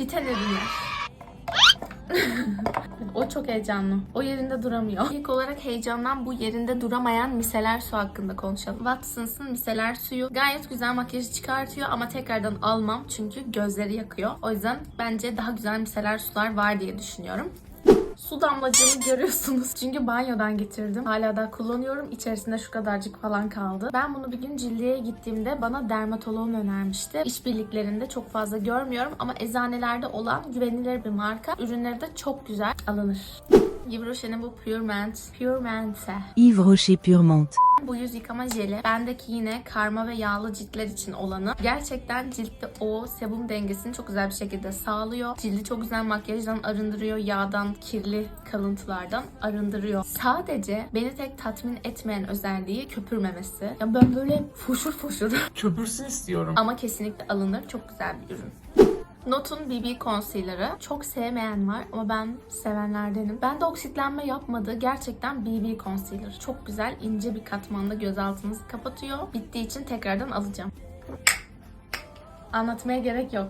Biten ürünler. o çok heyecanlı. O yerinde duramıyor. İlk olarak heyecandan bu yerinde duramayan miseler su hakkında konuşalım. Watsons'ın miseler suyu gayet güzel makyajı çıkartıyor ama tekrardan almam çünkü gözleri yakıyor. O yüzden bence daha güzel miseler sular var diye düşünüyorum. Su damlacığını görüyorsunuz. Çünkü banyodan getirdim. Hala da kullanıyorum. İçerisinde şu kadarcık falan kaldı. Ben bunu bir gün cildiye gittiğimde bana dermatoloğum önermişti. İşbirliklerinde çok fazla görmüyorum ama eczanelerde olan güvenilir bir marka. Ürünleri de çok güzel alınır. Yves Rocher'in bu Pure Mint. Pure Mint'e. Yves Rocher Purement. Bu yüz yıkama jeli. Bendeki yine karma ve yağlı ciltler için olanı. Gerçekten ciltte o sebum dengesini çok güzel bir şekilde sağlıyor. Cildi çok güzel makyajdan arındırıyor. Yağdan, kirli kalıntılardan arındırıyor. Sadece beni tek tatmin etmeyen özelliği köpürmemesi. Ya ben böyle foşur foşur Köpürsün istiyorum. ama kesinlikle alınır. Çok güzel bir ürün. Notun BB Concealer'ı çok sevmeyen var ama ben sevenlerdenim. Bende oksitlenme yapmadı. Gerçekten BB Concealer. Çok güzel ince bir katmanda göz altınızı kapatıyor. Bittiği için tekrardan alacağım. Anlatmaya gerek yok.